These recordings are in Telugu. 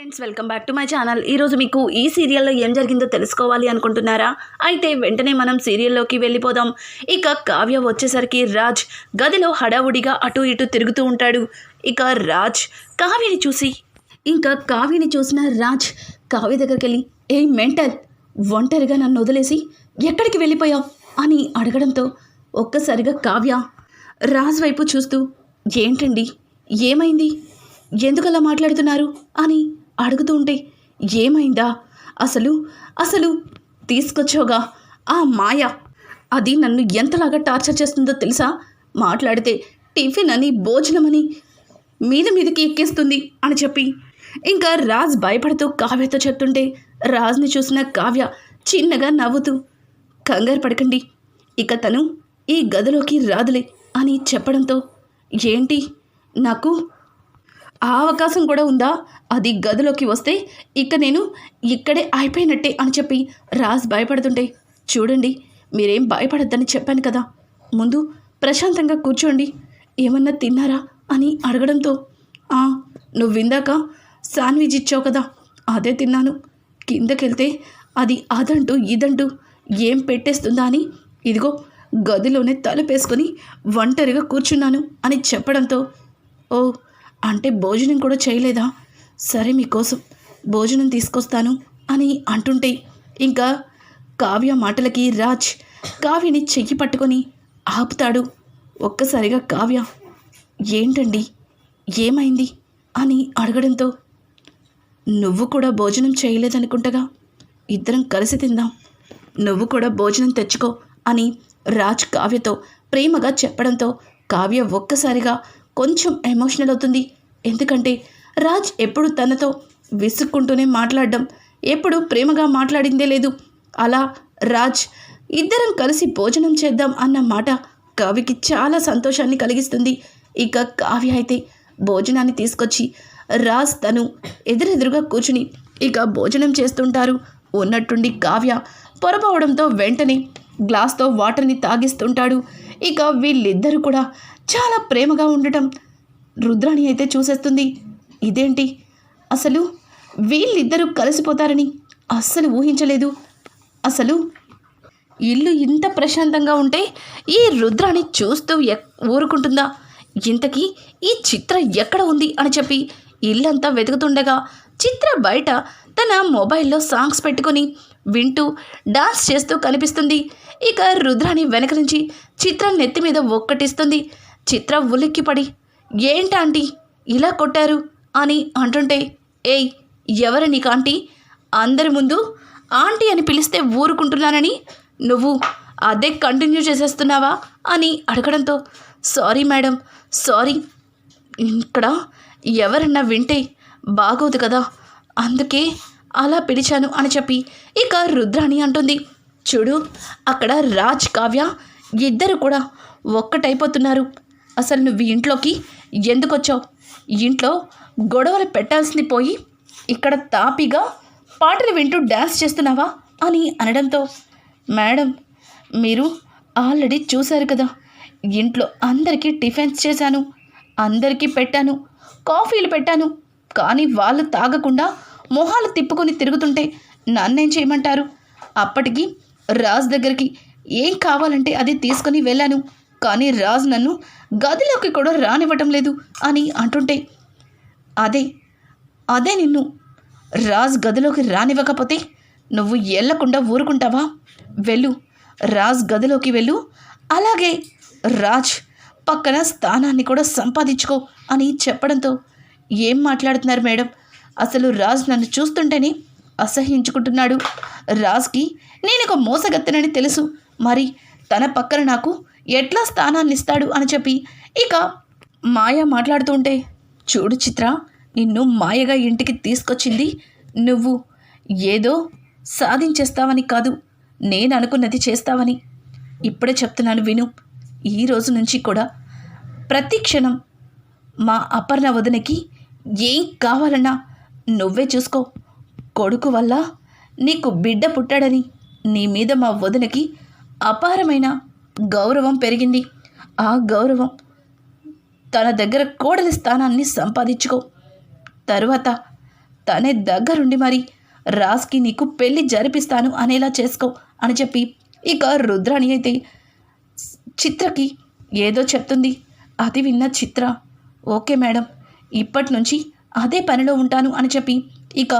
Friends welcome back to my channel. ఈరోజు మీకు ఈ సీరియల్లో ఏం జరిగిందో తెలుసుకోవాలి అనుకుంటున్నారా? అయితే వెంటనే మనం సీరియల్లోకి వెళ్ళిపోదాం. ఇక కావ్య వచ్చేసరికి రాజ్ గదిలో హడావుడిగా అటు ఇటు తిరుగుతూ ఉంటాడు. ఇక రాజ్ కావ్యని చూసి ఇంకా కావ్యని చూసిన రాజ్ కావ్య దగ్గరికి వెళ్ళి ఏ మెంటల్ ఒంటరిగా నన్ను వదిలేసి ఎక్కడికి వెళ్ళిపోయావు? అని అడగడంతో ఒక్కసారిగా కావ్య రాజ్ వైపు చూస్తూ ఏంటండి? ఏమైంది? ఎందుకలా మాట్లాడుతున్నారు? అని అడుగుతూ ఉంటే ఏమైందా? అసలు అసలు తీసుకొచ్చావుగా? ఆ మాయ అది నన్ను ఎంతలాగా టార్చర్ చేస్తుందో తెలుసా? మాట్లాడితే టిఫిన్ అని భోజనమని మీద మీదకి ఎక్కేస్తుంది అని చెప్పి. ఇంకా రాజ్ భయపడుతూ కావ్యతో చెప్తుంటే రాజ్ని చూసిన కావ్య చిన్నగా నవ్వుతూ కంగారు పడకండి ఇక తను ఈ గదిలోకి రాదులే అని చెప్పడంతో ఏంటి? నాకు ఆ అవకాశం కూడా ఉందా? అది గదిలోకి వస్తే ఇక నేను ఇక్కడే అయిపోయినట్టే అని చెప్పి రాజ్ భయపడుతుంటే చూడండి మీరేం భయపడద్దని చెప్పాను కదా. ముందు ప్రశాంతంగా కూర్చోండి. ఏమన్నా తిన్నారా? అని అడగడంతో "ఆ, నువ్వు విందాక శాండ్విచ్ ఇచ్చావు కదా అదే తిన్నాను. కిందకెళ్తే అది అదంటూ ఇదంటూ ఏం పెట్టేస్తుందా అని ఇదిగో గదిలోనే తలపేసుకొని ఒంటరిగా కూర్చున్నాను అని చెప్పడంతో ఓ అంటే భోజనం కూడా చేయలేదా? సరే మీకోసం భోజనం తీసుకొస్తాను అని అంటుంటే ఇంకా కావ్య మాటలకి రాజ్ కావ్యని చెయ్యి పట్టుకొని ఆపుతాడు. ఒక్కసారిగా కావ్య ఏంటండి? ఏమైంది? అని అడగడంతో నువ్వు కూడా భోజనం చేయలేదనుకుంటగా? ఇద్దరం కలిసి తిందాం. నువ్వు కూడా భోజనం తెచ్చుకో అని రాజ్ కావ్యతో ప్రేమగా చెప్పడంతో కావ్య ఒక్కసారిగా కొంచెం ఎమోషనల్ అవుతుంది. ఎందుకంటే రాజ్ ఎప్పుడు తనతో విసుక్కుంటూనే మాట్లాడడం ఎప్పుడు ప్రేమగా మాట్లాడిందే లేదు. అలా రాజ్ ఇద్దరం కలిసి భోజనం చేద్దాం అన్న మాట కావ్యకి చాలా సంతోషాన్ని కలిగిస్తుంది. ఇక కావ్య అయితే భోజనాన్ని తీసుకొచ్చి రాజ్ తను ఎదురెదురుగా కూర్చుని ఇక భోజనం చేస్తుంటారు. ఉన్నట్టుండి కావ్య పొరపవడంతో వెంటనే గ్లాస్తో వాటర్ని తాగిస్తుంటాడు. ఇక వీళ్ళిద్దరూ కూడా చాలా ప్రేమగా ఉండటం రుద్రాణి అయితే చూసేస్తుంది. ఇదేంటి? అసలు వీళ్ళిద్దరూ కలిసిపోతారని అస్సలు ఊహించలేదు. అసలు ఇల్లు ఇంత ప్రశాంతంగా ఉంటే ఈ రుద్రాన్ని చూస్తూ ఎక్ ఊరుకుంటుందా? ఇంతకీ ఈ చిత్ర ఎక్కడ ఉంది అని చెప్పి ఇల్లంతా వెతుకుతుండగా చిత్ర బయట తన మొబైల్లో సాంగ్స్ పెట్టుకొని వింటూ డాన్స్ చేస్తూ కనిపిస్తుంది. ఇక రుద్రాని వెనక నుంచి చిత్ర నెత్తి మీద ఒక్కటిస్తుంది. చిత్ర ఉలిక్కిపడి ఏంటాంటీ ఇలా కొట్టారు? అని అంటుంటే ఏయ్ ఎవరు నీకు ఆంటీ? అందరి ముందు ఆంటీ అని పిలిస్తే ఊరుకుంటున్నానని? నువ్వు అదే కంటిన్యూ చేసేస్తున్నావా? అని అడగడంతో సారీ మేడం సారీ. ఇక్కడ ఎవరన్నా వింటే బాగోదు కదా. అందుకే అలా పిలిచాను అని చెప్పి ఇక రుద్రాణి అంటుంది. చూడు అక్కడ రాజ్ కావ్య ఇద్దరు కూడా ఒక్కటైపోతున్నారు. అసలు నువ్వు ఇంట్లోకి ఎందుకు వచ్చావు ఇంట్లో గొడవలు పెట్టాల్సింది పోయి ఇక్కడ తాపిగా పాటలు వింటూ డ్యాన్స్ చేస్తున్నావా అని అనడంతో మేడం మీరు ఆల్రెడీ చూశారు కదా ఇంట్లో అందరికీ టిఫిన్స్ చేశాను అందరికీ పెట్టాను కాఫీలు పెట్టాను కానీ వాళ్ళు తాగకుండా మొహాలు తిప్పుకొని తిరుగుతుంటే నన్నేం చేయమంటారు? అప్పటికి రాజు దగ్గరికి ఏం కావాలంటే అది తీసుకొని వెళ్ళాను. కానీ రాజ్ నన్ను గదిలోకి కూడా రానివ్వటం లేదు అని అంటుంటే అదే అదే నిన్ను రాజ్ గదిలోకి రానివ్వకపోతే నువ్వు ఎల్లకుండా ఊరుకుంటావా? వెళ్ళు రాజ్ గదిలోకి వెళ్ళు. అలాగే రాజ్ పక్కన స్థానాన్ని కూడా సంపాదించుకో అని చెప్పడంతో ఏం మాట్లాడుతున్నారు మేడం? అసలు రాజ్ నన్ను చూస్తుంటేనే అసహ్యించుకుంటున్నాడు. రాజ్కి నేను ఒక మోసగత్తెనని తెలుసు. మరి తన పక్కన నాకు ఎట్లా స్థానాన్ని ఇస్తాడు అని చెప్పి ఇక మాయ మాట్లాడుతుంటే చూడు చిత్ర నిన్ను మాయగా ఇంటికి తీసుకొచ్చింది నువ్వు. ఏదో సాధించేస్తావని కాదు నేను అనుకున్నది చేస్తావని. ఇప్పుడే చెప్తున్నాను విను. ఈ రోజు నుంచి కూడా ప్రతి క్షణం మా అపర్ణ వదినకి ఏం కావాలన్నా నువ్వే చూసుకో. కొడుకు వల్ల నీకు బిడ్డ పుట్టాడని నీ మీద మా వదినకి అపారమైన గౌరవం పెరిగింది. ఆ గౌరవం తన దగ్గర కోడలి స్థానాన్ని సంపాదించుకో. తరువాత తనే దగ్గరుండి మరి రాజ్కి నీకు పెళ్ళి జరిపిస్తాను అనేలా చేసుకో అని చెప్పి ఇక రుద్రాణి అయితే చిత్రకి ఏదో చెప్తుంది. అది విన్న చిత్ర ఓకే మేడం ఇప్పటి నుంచి అదే పనిలో ఉంటాను అని చెప్పి ఇక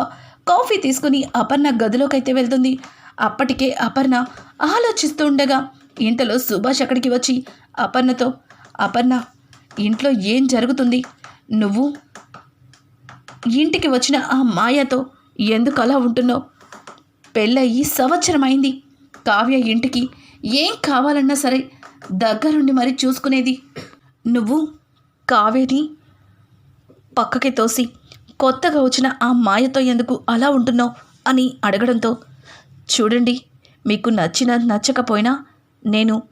కాఫీ తీసుకుని అపర్ణ గదిలోకైతే వెళ్తుంది. అప్పటికే అపర్ణ ఆలోచిస్తూ ఉండగా ఇంతలో సుభాష్ అక్కడికి వచ్చి అపర్ణతో అపర్ణ ఇంట్లో ఏం జరుగుతుంది? నువ్వు ఇంటికి వచ్చిన ఆ మాయతో ఎందుకు అలా ఉంటున్నావు? పెళ్ళయి సంవత్సరమైంది. కావ్య ఇంటికి ఏం కావాలన్నా సరే దగ్గరుండి మరి చూసుకునేది. నువ్వు కావ్యని పక్కకి తోసి కొత్తగా వచ్చిన ఆ మాయతో ఎందుకు అలా ఉంటున్నావు? అని అడగడంతో చూడండి మీకు నచ్చినా నచ్చకపోయినా నేను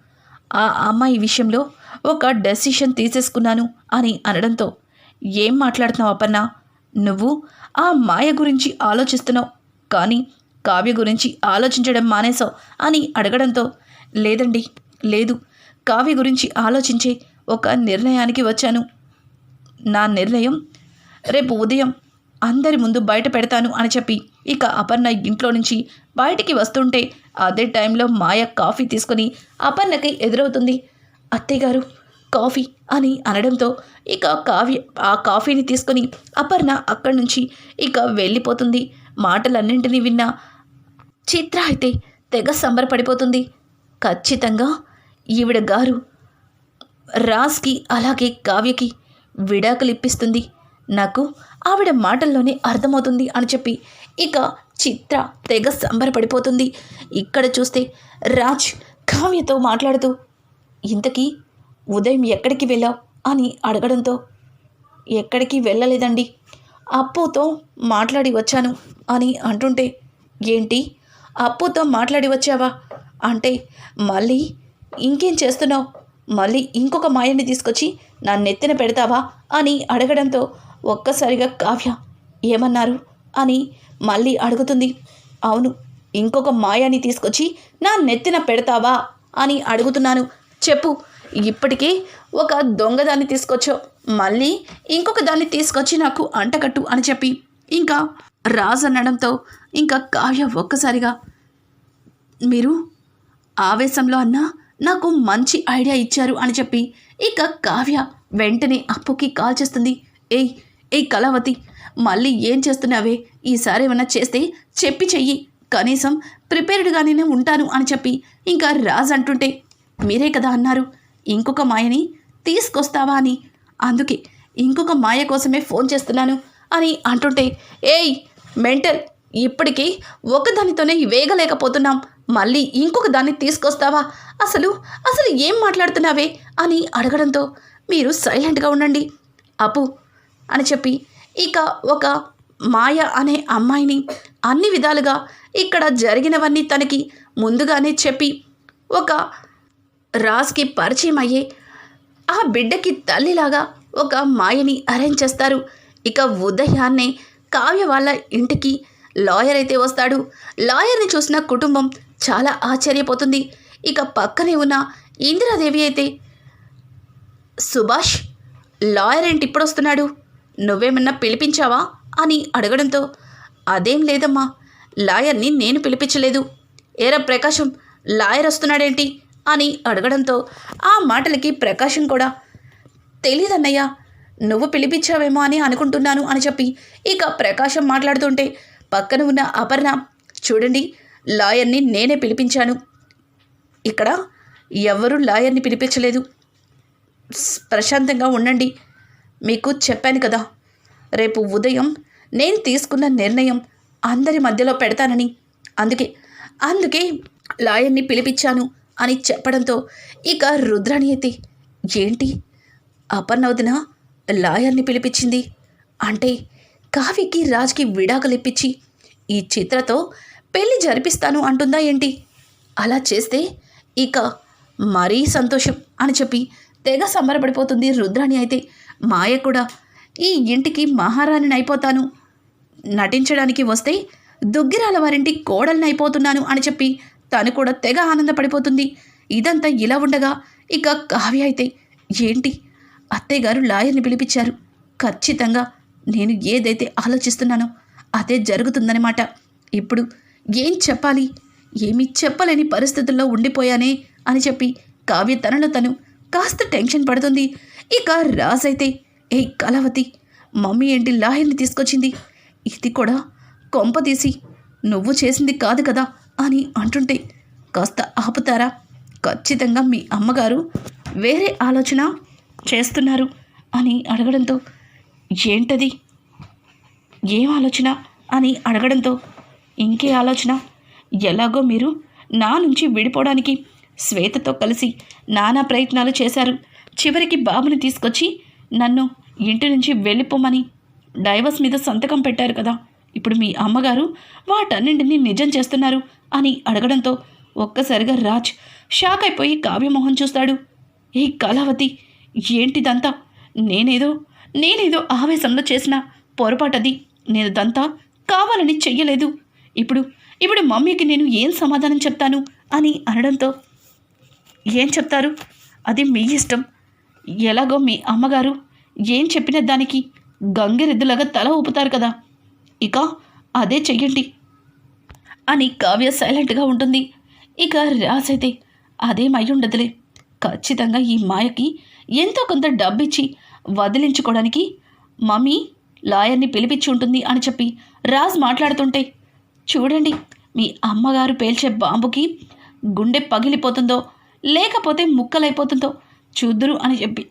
ఆ అమ్మాయి విషయంలో ఒక డెసిషన్ తీసేసుకున్నాను అని అనడంతో ఏం మాట్లాడుతున్నావు అపన్నా నువ్వు ఆ మాయ గురించి ఆలోచిస్తున్నావు కానీ కావ్య గురించి ఆలోచించడం మానేశావు అని అడగడంతో లేదండి లేదు. కావ్య గురించి ఆలోచించే ఒక నిర్ణయానికి వచ్చాను. నా నిర్ణయం రేపు ఉదయం అందరి ముందు బయట పెడతాను అని చెప్పి ఇక అపర్ణ ఇంట్లో నుంచి బయటికి వస్తుంటే అదే టైంలో మాయ కాఫీ తీసుకొని అపర్ణకి ఎదురవుతుంది. అత్తయ్యగారు కాఫీ అని అనడంతో ఇక కావ్య ఆ కాఫీని తీసుకొని అపర్ణ అక్కడి నుంచి ఇక వెళ్ళిపోతుంది. మాటలన్నింటినీ విన్న చిత్ర అయితే తెగ సంబరపడిపోతుంది. ఖచ్చితంగా ఈవిడ గారు రాజ్కి అలాగే కావ్యకి విడాకులు ఇప్పిస్తుంది నాకు ఆవిడ మాటల్లోనే అర్థమవుతుంది అని చెప్పి ఇక చిత్ర తెగ సంబరపడిపోతుంది. ఇక్కడ చూస్తే రాజ్ కావ్యతో మాట్లాడుతూ ఇంతకీ ఉదయం ఎక్కడికి వెళ్ళావు? అని అడగడంతో ఎక్కడికి వెళ్ళలేదండి. అప్పుతో మాట్లాడి వచ్చాను అని అంటుంటే ఏంటి? అప్పుతో మాట్లాడి వచ్చావా? అంటే మళ్ళీ ఇంకేం చేస్తున్నావు? మళ్ళీ ఇంకొక మాయని తీసుకొచ్చి నా నెత్తిన పెడతావా? అని అడగడంతో ఒక్కసారిగా కావ్య ఏమన్నారు? అని మళ్ళీ అడుగుతుంది. అవును ఇంకొక మాయాని తీసుకొచ్చి నా నెత్తిన పెడతావా? అని అడుగుతున్నాను. చెప్పు ఇప్పటికే ఒక దొంగదాన్ని తీసుకొచ్చో మళ్ళీ ఇంకొక దాన్ని తీసుకొచ్చి నాకు అంటకట్టు అని చెప్పి. ఇంకా రాజ్ అనడంతో ఇంకా కావ్య ఒక్కసారిగా మీరు ఆవేశంలో అన్నా నాకు మంచి ఐడియా ఇచ్చారు అని చెప్పి. ఇక కావ్య వెంటనే అప్పుకి కాల్ చేస్తుంది. ఏయ్ ఏ కళావతి మళ్ళీ ఏం చేస్తున్నావే? ఈసారి ఏమైనా చేస్తే చెప్పి చెయ్యి. కనీసం ప్రిపేర్డ్గానే ఉంటాను అని చెప్పి ఇంకా రాజ్ అంటుంటే మీరే కదా అన్నారు. ఇంకొక మాయని తీసుకొస్తావా అని? అందుకే ఇంకొక మాయ కోసమే ఫోన్ చేస్తున్నాను అని అంటుంటే ఏయ్ మెంటల్ ఇప్పటికీ ఒకదానితోనే వేగలేకపోతున్నాం. మళ్ళీ ఇంకొక దాన్ని తీసుకొస్తావా? అసలు అసలు ఏం మాట్లాడుతున్నావే? అని అడగడంతో మీరు సైలెంట్గా ఉండండి. అప్పు అని చెప్పి ఇక ఒక మాయ అనే అమ్మాయిని అన్ని విధాలుగా ఇక్కడ జరిగినవన్నీ తనకి ముందుగానే చెప్పి ఒక రాజ్కి పరిచయం అయ్యే ఆ బిడ్డకి తల్లిలాగా ఒక మాయని అరేంజ్ చేస్తారు. ఇక ఉదయాన్నే కావ్య వాళ్ళ ఇంటికి లాయర్ అయితే వస్తాడు. లాయర్ని చూసిన కుటుంబం చాలా ఆశ్చర్యపోతుంది. ఇక పక్కనే ఉన్న ఇందిరాదేవి అయితే సుభాష్ లాయర్ ఏంటి ఇప్పుడు వస్తున్నాడు? నువ్వేమన్నా పిలిపించావా? అని అడగడంతో అదేం లేదమ్మా లాయర్ని నేను పిలిపించలేదు. ఏరా ప్రకాశం లాయర్ వస్తున్నాడేంటి? అని అడగడంతో ఆ మాటలకి ప్రకాశం కూడా తెలీదన్నయ్యా నువ్వు పిలిపించావేమో అని అనుకుంటున్నాను అని చెప్పి ఇక ప్రకాశం మాట్లాడుతుంటే పక్కన ఉన్న అపర్ణ చూడండి లాయర్ని నేనే పిలిపించాను. ఇక్కడ ఎవరు లాయర్ని పిలిపించలేదు. ప్రశాంతంగా ఉండండి మీకు చెప్పాను కదా. రేపు ఉదయం నేను తీసుకున్న నిర్ణయం అందరి మధ్యలో పెడతానని. అందుకే అందుకే లాయర్ని పిలిపించాను అని చెప్పడంతో ఇక రుద్రాణి అయితే ఏంటి? అపర్ణవదిన లాయర్ని పిలిపించింది? అంటే కావ్యకి రాజ్కి విడాకులు ఇప్పించి ఈ చిత్రతో పెళ్ళి జరిపిస్తాను అంటుందా ఏంటి? అలా చేస్తే ఇక మరీ సంతోషం అని చెప్పి తెగ సంబరపడిపోతుంది రుద్రాణి అయితే. మాయ కూడా. ఈ ఇంటికి మహారాణిని అయిపోతాను నటించడానికి వస్తే దుగ్గిరాల వారింటి కోడల్ని అయిపోతున్నాను అని చెప్పి తను కూడా తెగ ఆనందపడిపోతుంది. ఇదంతా ఇలా ఉండగా ఇక కావ్య అయితే ఏంటి? అత్తయ్య గారు లాయర్ని పిలిపించారు. ఖచ్చితంగా నేను ఏదైతే ఆలోచిస్తున్నానో అదే జరుగుతుందనమాట ఇప్పుడు ఏం చెప్పాలి? ఏమీ చెప్పలేని పరిస్థితుల్లో ఉండిపోయానే అని చెప్పి కావ్య తనలో తను కాస్త టెన్షన్ పడుతుంది. ఇక రాజైతే ఏ కలవతి మమ్మీ ఏంటి లాహిల్ని తీసుకొచ్చింది? ఇది కూడా కొంప తీసి నువ్వు చేసింది కాదు కదా అని అంటుంటే కాస్త ఆపుతారా? ఖచ్చితంగా మీ అమ్మగారు వేరే ఆలోచన చేస్తున్నారు అని అడగడంతో ఏంటది? ఏం ఆలోచన? అని అడగడంతో ఇంకే ఆలోచన? ఎలాగో మీరు నా నుంచి విడిపోవడానికి శ్వేతతో కలిసి నానా ప్రయత్నాలు చేశారు. చివరికి బాబుని తీసుకొచ్చి నన్ను ఇంటి నుంచి వెళ్ళిపోమని డైవర్స్ మీద సంతకం పెట్టారు కదా. ఇప్పుడు మీ అమ్మగారు వాటన్నింటినీ నిజం చేస్తున్నారు అని అడగడంతో ఒక్కసారిగా రాజ్ షాక్ అయిపోయి కావ్యమోహన్ చూస్తాడు. ఏ కళావతి ఏంటిదంతా? నేనేదో నేనేదో ఆవేశంలో చేసిన పొరపాటది. నేను దంతా కావాలని చెయ్యలేదు. ఇప్పుడు ఇప్పుడు మమ్మీకి నేను ఏం సమాధానం చెప్తాను? అని అనడంతో ఏం చెప్తారు? అది మీ ఇష్టం. ఎలాగో మీ అమ్మగారు ఏం చెప్పిన దానికి గంగిరెద్దులాగా తల ఊపుతారు కదా. ఇక అదే చెయ్యండి. అని కావ్య సైలెంట్గా ఉంటుంది. ఇక రాసైతే అదేమై ఉండదులే ఖచ్చితంగా ఈ మాయకి ఎంతో కొంత డబ్బిచ్చి వదిలించుకోవడానికి మమ్మీ లాయర్ని పిలిపించి ఉంటుంది అని చెప్పి రాజ్ మాట్లాడుతుంటే చూడండి మీ అమ్మగారు పేల్చే బాంబుకి గుండె పగిలిపోతుందో లేకపోతే ముక్కలైపోతుందో చూద్దురు అని చెప్పి.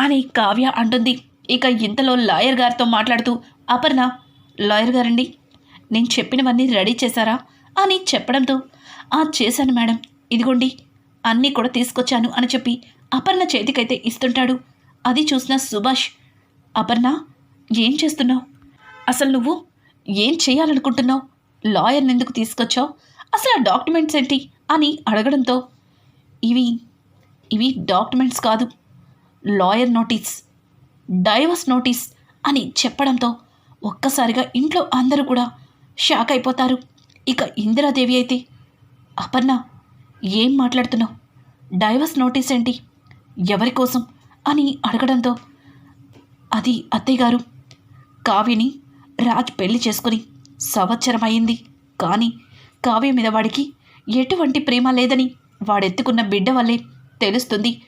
అని కావ్య అంటుంది. ఇక ఇంతలో లాయర్ గారితో మాట్లాడుతూ అపర్ణ లాయర్ గారండి నేను చెప్పినవన్నీ రెడీ చేశారా? అని చెప్పడంతో ఆ చేశాను మేడం. ఇదిగోండి అన్నీ కూడా తీసుకొచ్చాను అని చెప్పి అపర్ణ చేతికైతే ఇస్తుంటాడు. అది చూసిన సుభాష్ అపర్ణ ఏం చేస్తున్నావు? అసలు నువ్వు ఏం చేయాలనుకుంటున్నావు? లాయర్ని ఎందుకు తీసుకొచ్చావు? అసలు ఆ డాక్యుమెంట్స్ ఏంటి? అని అడగడంతో ఇవి ఇవి డాక్యుమెంట్స్ కాదు. లాయర్ నోటీస్ డైవర్స్ నోటీస్ అని చెప్పడంతో ఒక్కసారిగా ఇంట్లో అందరూ కూడా షాక్ అయిపోతారు. ఇక ఇందిరాదేవి అయితే అపర్ణ ఏం మాట్లాడుతున్నావు? డైవర్స్ నోటీస్ ఏంటి? ఎవరి కోసం? అని అడగడంతో అది అత్తయ్య గారు. కావ్యని రాజ్ పెళ్ళి చేసుకుని సంవత్సరం అయింది కానీ కావ్య మీద వాడికి ఎటువంటి ప్రేమ లేదని వాడెత్తుకున్న బిడ్డ వల్లే తెలుస్తుంది.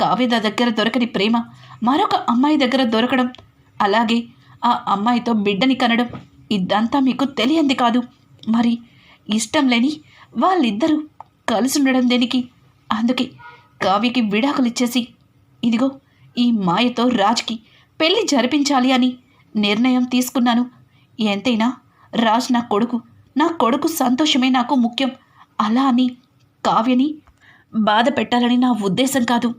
కావ్య దగ్గర దొరకని ప్రేమ మరొక అమ్మాయి దగ్గర దొరకడం. అలాగే ఆ అమ్మాయితో బిడ్డని కనడం ఇదంతా మీకు తెలియంది కాదు. మరి ఇష్టం లేని వాళ్ళిద్దరూ కలిసి ఉండడం దేనికి? అందుకే కావ్యకి విడాకులు ఇచ్చేసి ఇదిగో ఈ మాయతో రాజ్కి పెళ్ళి జరిపించాలి అని నిర్ణయం తీసుకున్నాను. ఎంతైనా రాజ్ నా కొడుకు నా కొడుకు సంతోషమే నాకు ముఖ్యం. అలా అని కావ్యని బాధ పెట్టాలని నా ఉద్దేశం కాదు.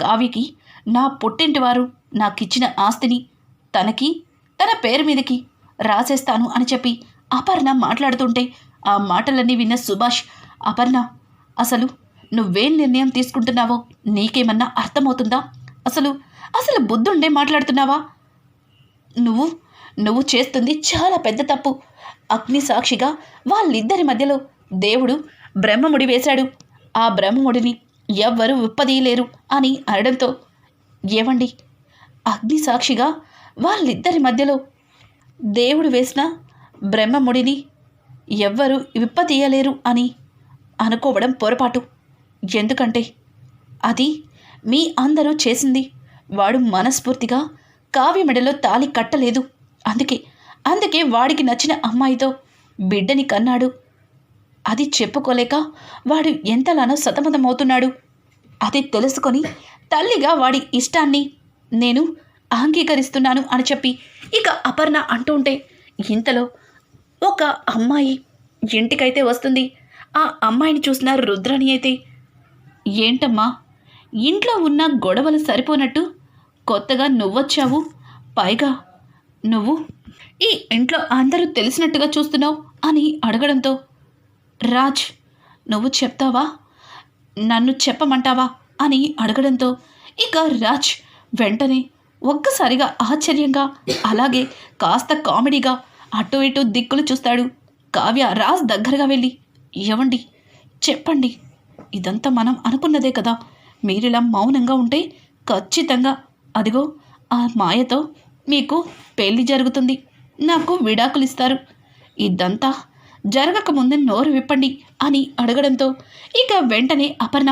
కావ్యకి నా పుట్టింటి వారు నాకిచ్చిన ఆస్తిని తనకి తన పేరు మీదకి రాసేస్తాను అని చెప్పి అపర్ణ మాట్లాడుతుంటే ఆ మాటలన్నీ విన్న సుభాష్ అపర్ణ అసలు నువ్వేం నిర్ణయం తీసుకుంటున్నావో నీకేమన్నా అర్థమవుతుందా? అసలు అసలు బుద్ధుండే మాట్లాడుతున్నావా? నువ్వు నువ్వు చేస్తుంది చాలా పెద్ద తప్పు. అగ్ని సాక్షిగా వాళ్ళిద్దరి మధ్యలో దేవుడు బ్రహ్మముడి వేశాడు. ఆ బ్రహ్మముడిని ఎవ్వరూ విప్పదీయలేరు అని అనడంతో ఏవండి? అగ్ని సాక్షిగా వాళ్ళిద్దరి మధ్యలో దేవుడు వేసిన బ్రహ్మముడిని ఎవ్వరూ విప్పతీయలేరు అని అనుకోవడం పొరపాటు. ఎందుకంటే అది మీ అందరూ చేసింది. వాడు మనస్ఫూర్తిగా కావ్య మెడలో తాలి కట్టలేదు. అందుకే అందుకే వాడికి నచ్చిన అమ్మాయితో బిడ్డని కన్నాడు అది చెప్పుకోలేక వాడు ఎంతలానో సతమతమవుతున్నాడు. అది తెలుసుకొని తల్లిగా వాడి ఇష్టాన్ని నేను అంగీకరిస్తున్నాను అని చెప్పి ఇక అపర్ణ అంటుంటే ఇంతలో ఒక అమ్మాయి ఇంటికైతే వస్తుంది. ఆ అమ్మాయిని చూసిన రుద్రని అయితే ఏంటమ్మా ఇంట్లో ఉన్న గొడవలు సరిపోనట్టు కొత్తగా నువ్వొచ్చావు. పైగా నువ్వు ఈ ఇంట్లో అందరూ తెలిసినట్టుగా చూస్తున్నావు అని అడగడంతో రాజ్ నువ్వు చెప్తావా? నన్ను చెప్పమంటావా? అని అడగడంతో ఇక రాజ్ వెంటనే ఒక్కసారిగా ఆశ్చర్యంగా అలాగే కాస్త కామెడీగా అటు ఇటు దిక్కులు చూస్తాడు. కావ్య రాజ్ దగ్గరగా వెళ్ళి ఏవండి? చెప్పండి. ఇదంతా మనం అనుకున్నదే కదా. మీరిలా మౌనంగా ఉంటే ఖచ్చితంగా. అదిగో ఆ మాయతో మీకు పెళ్ళి జరుగుతుంది. నాకు విడాకులు ఇస్తారు ఇదంతా జరగకముందు నోరు విప్పండి అని అడగడంతో ఇక వెంటనే అపర్ణ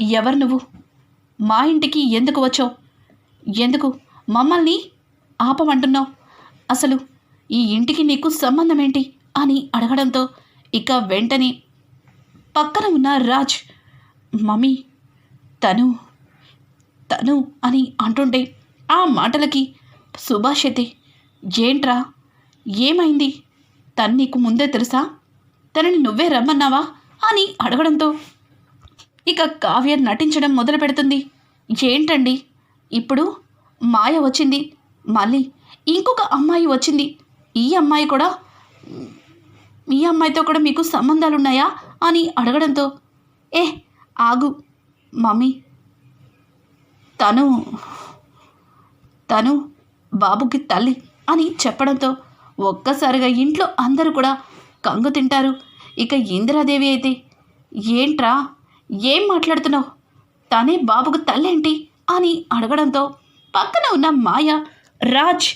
ఎవరు నువ్వు? మా ఇంటికి ఎందుకు వచ్చావు? ఎందుకు మమ్మల్ని ఆపమంటున్నావు? అసలు ఈ ఇంటికి నీకు సంబంధం ఏంటి అని అడగడంతో ఇక వెంటనే పక్కన ఉన్న రాజ్ మమ్మీ తను తను అని అంటుంటే ఆ మాటలకి సుభాషితే ఏంట్రా? ఏమైంది? తను నీకు ముందే తెలుసా? తనని నువ్వే రమ్మన్నావా? అని అడగడంతో. ఇక కావ్య నటించడం మొదలు పెడుతుంది. ఏంటండి? ఇప్పుడు మాయ వచ్చింది. మళ్ళీ ఇంకొక అమ్మాయి వచ్చింది. ఈ అమ్మాయి కూడా ఈ అమ్మాయితో కూడా మీకు సంబంధాలు ఉన్నాయా అని అడగడంతో. ఏ ఆగు మమ్మీ. తను తను బాబుకి తల్లి అని చెప్పడంతో ఒక్కసారిగా ఇంట్లో అందరూ కూడా కంగు తింటారు. ఇక ఇందిరాదేవి అయితే ఏంట్రా? ఏం మాట్లాడుతున్నావు? తనే బాబుకు తల్లేంటి? అని అడగడంతో పక్కన ఉన్న మాయ రాజ్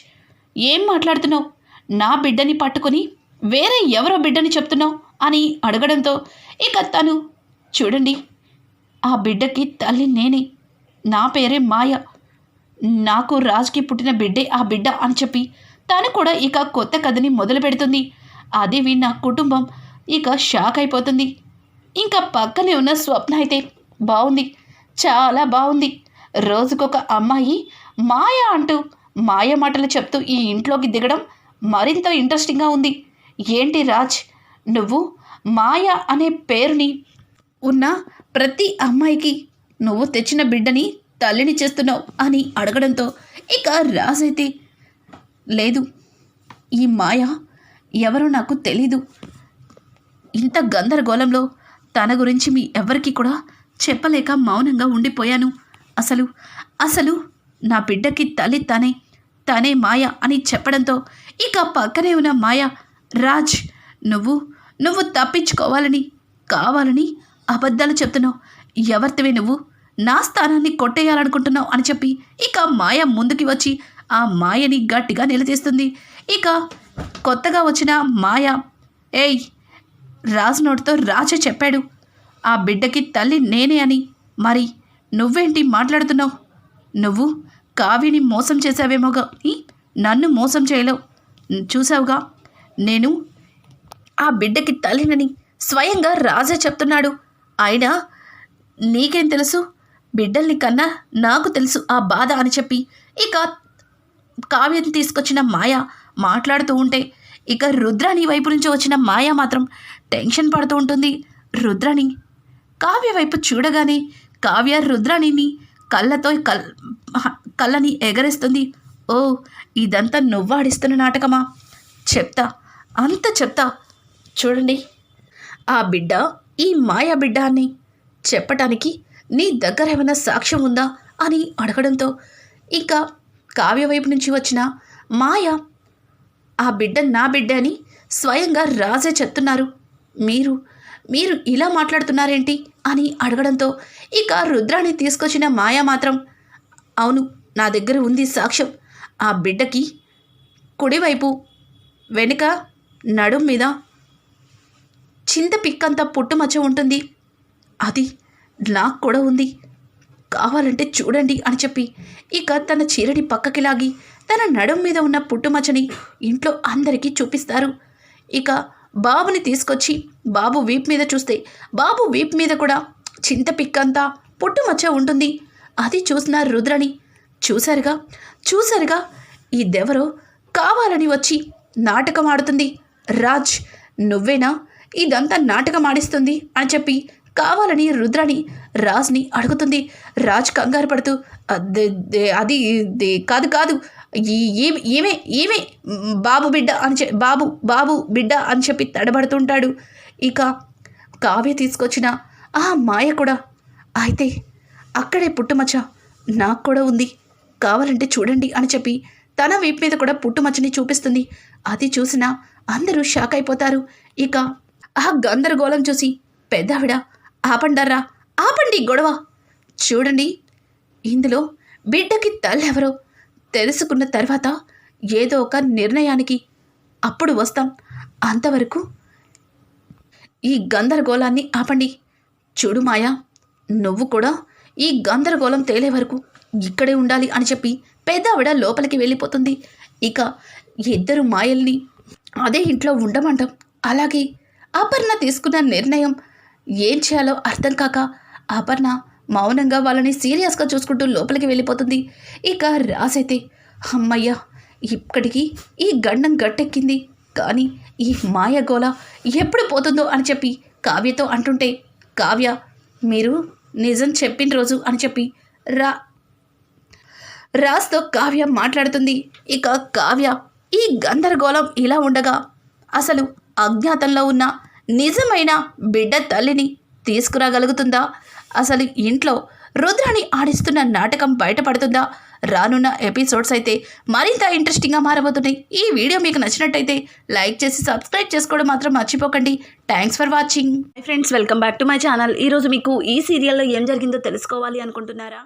ఏం మాట్లాడుతున్నావు? నా బిడ్డని పట్టుకొని వేరే ఎవరో బిడ్డని చెప్తున్నావు? అని అడగడంతో ఇక తను చూడండి ఆ బిడ్డకి తల్లి నేనే. నా పేరే మాయ. నాకు రాజ్కి పుట్టిన బిడ్డే ఆ బిడ్డ అని చెప్పి తను కూడా ఇక కొత్త కథని మొదలు పెడుతుంది. అది విన్న కుటుంబం ఇక షాక్ అయిపోతుంది. ఇంకా పక్కనే ఉన్న స్వప్న అయితే బాగుంది చాలా బాగుంది రోజుకొక అమ్మాయి మాయ అంటూ మాయ మాటలు చెప్తూ ఈ ఇంట్లోకి దిగడం మరింత ఇంట్రెస్టింగ్గా ఉంది. ఏంటి రాజ్ నువ్వు మాయ అనే పేరుని ఉన్న ప్రతి అమ్మాయికి నువ్వు తెచ్చిన బిడ్డని తల్లిని చేస్తున్నావు అని అడగడంతో ఇక రాజ్ అయితే లేదు. ఈ మాయ ఎవరో నాకు తెలీదు. ఇంత గందరగోళంలో తన గురించి మీ ఎవరికి కూడా చెప్పలేక మౌనంగా ఉండిపోయాను. అసలు అసలు నా బిడ్డకి తల్లి తనే తనే మాయ అని చెప్పడంతో ఇక పక్కనే ఉన్న మాయ రాజ్ నువ్వు నువ్వు తప్పించుకోవాలని కావాలని అబద్ధాలు చెప్తున్నావు. ఎవరితివే నువ్వు నా స్థానాన్ని కొట్టేయాలనుకుంటున్నావు అని చెప్పి ఇక మాయ ముందుకి వచ్చి ఆ మాయని గట్టిగా నిలదీస్తుంది. ఇక కొత్తగా వచ్చిన మాయ ఏయ్ రాజు నోటితో రాజే చెప్పాడు. ఆ బిడ్డకి తల్లి నేనే అని. మరి నువ్వేంటి మాట్లాడుతున్నావు? నువ్వు కావ్యని మోసం చేసావేమో కానీ నన్ను మోసం చేయలేవు. చూసావుగా నేను ఆ బిడ్డకి తల్లినని స్వయంగా రాజే చెప్తున్నాడు. అయినా నీకేం తెలుసు? బిడ్డల్ని కన్నా నాకు తెలుసు ఆ బాధ అని చెప్పి ఇక కావ్యం తీసుకొచ్చిన మాయ మాట్లాడుతూ ఉంటే ఇక రుద్రాణి వైపు నుంచి వచ్చిన మాయ మాత్రం టెన్షన్ పడుతూ ఉంటుంది. రుద్రాణి కావ్య వైపు చూడగానే కావ్య రుద్రాణిని కళ్ళతో కల్ కళ్ళని ఎగరేస్తుంది. ఓ ఇదంతా నువ్వాడిస్తున్న నాటకమా? చెప్తా అంత చెప్తా. చూడండి ఆ బిడ్డ ఈ మాయా బిడ్డ అని చెప్పటానికి నీ దగ్గర ఏమైనా సాక్ష్యం ఉందా అని అడగడంతో ఇంకా కావ్య వైపు నుంచి వచ్చిన మాయ ఆ బిడ్డ నా బిడ్డ అని స్వయంగా రాజే చెప్తున్నారు. మీరు మీరు ఇలా మాట్లాడుతున్నారేంటి? అని అడగడంతో ఇక రుద్రాన్ని తీసుకొచ్చిన మాయ మాత్రం అవును నా దగ్గర ఉంది సాక్ష్యం. ఆ బిడ్డకి కుడివైపు వెనుక నడుం మీద చింత పిక్కంత పుట్టుమచ్చ ఉంటుంది. అది నాకు కూడా ఉంది. కావాలంటే చూడండి అని చెప్పి ఇక తన చీరని పక్కకి లాగి తన నడుం మీద ఉన్న పుట్టుమచ్చని ఇంట్లో అందరికీ చూపిస్తారు. ఇక బాబుని తీసుకొచ్చి బాబు వీప్ మీద చూస్తే బాబు వీప్ మీద కూడా చింత పిక్కంతా పుట్టుమచ్చ ఉంటుంది. అది చూసిన రుద్రని చూశారుగా? చూశారుగా? ఈ దెవరో కావాలని వచ్చి నాటకం ఆడుతుంది. రాజ్ నువ్వేనా? ఇదంతా నాటకం ఆడిస్తుంది అని చెప్పి కావాలని రుద్రాని రాజ్ని అడుగుతుంది. రాజ్ కంగారు పడుతూ అది కాదు కాదు. ఈ- ఏమే ఏమే? బాబు బిడ్డ అని చె బాబు బాబు బిడ్డ అని చెప్పి తడబడుతుంటాడు. ఇక కావ్య తీసుకొచ్చిన ఆ మాయ కూడా అయితే అక్కడే పుట్టుమచ్చ నాకు కూడా ఉంది. కావాలంటే చూడండి అని చెప్పి తన వీపు మీద కూడా పుట్టుమచ్చని చూపిస్తుంది. అది చూసినా అందరూ షాక్ అయిపోతారు. ఇక ఆ గందరగోళం చూసి పెద్దావిడ ఆపండర్రా ఆపండి గొడవ. చూడండి ఇందులో బిడ్డకి తల్లెవరో తెలుసుకున్న తర్వాత ఏదో ఒక నిర్ణయానికి అప్పుడు వస్తాం. అంతవరకు ఈ గందరగోళాన్ని ఆపండి. చూడు మాయా నువ్వు కూడా ఈ గందరగోళం తేలే వరకు ఇక్కడే ఉండాలి అని చెప్పి పెద్దావిడ లోపలికి వెళ్ళిపోతుంది. ఇక ఇద్దరు మాయల్ని అదే ఇంట్లో ఉండమంటాం. అలాగే అపర్ణ తీసుకున్న నిర్ణయం ఏం చేయాలో అర్థం కాక అపర్ణ మౌనంగా వాళ్ళని సీరియస్గా చూసుకుంటూ లోపలికి వెళ్ళిపోతుంది. ఇక రాసైతే అమ్మయ్య ఇక్కడికి ఈ గండం గట్టెక్కింది. కానీ ఈ మాయగోల ఎప్పుడు పోతుందో అని చెప్పి కావ్యతో అంటుంటే కావ్య మీరు నిజం చెప్పిన రోజు అని చెప్పి రా రాస్తో కావ్య మాట్లాడుతుంది. ఇక కావ్య ఈ గందరగోళం ఇలా ఉండగా అసలు అజ్ఞాతంలో ఉన్న నిజమైన బిడ్డ తల్లిని తీసుకురాగలుగుతుందా? అసలు ఇంట్లో రుద్రాని ఆడిస్తున్న నాటకం బయటపడుతుందా? రానున్న ఎపిసోడ్స్ అయితే మరింత ఇంట్రెస్టింగ్గా మారబోతున్నాయి. ఈ వీడియో మీకు నచ్చినట్టయితే లైక్ చేసి సబ్స్క్రైబ్ చేసుకోవడం మాత్రం మర్చిపోకండి. Thanks for watching friends welcome back to my channel ఈరోజు మీకు ఈ సీరియల్లో ఏం జరిగిందో తెలుసుకోవాలి అనుకుంటున్నారా?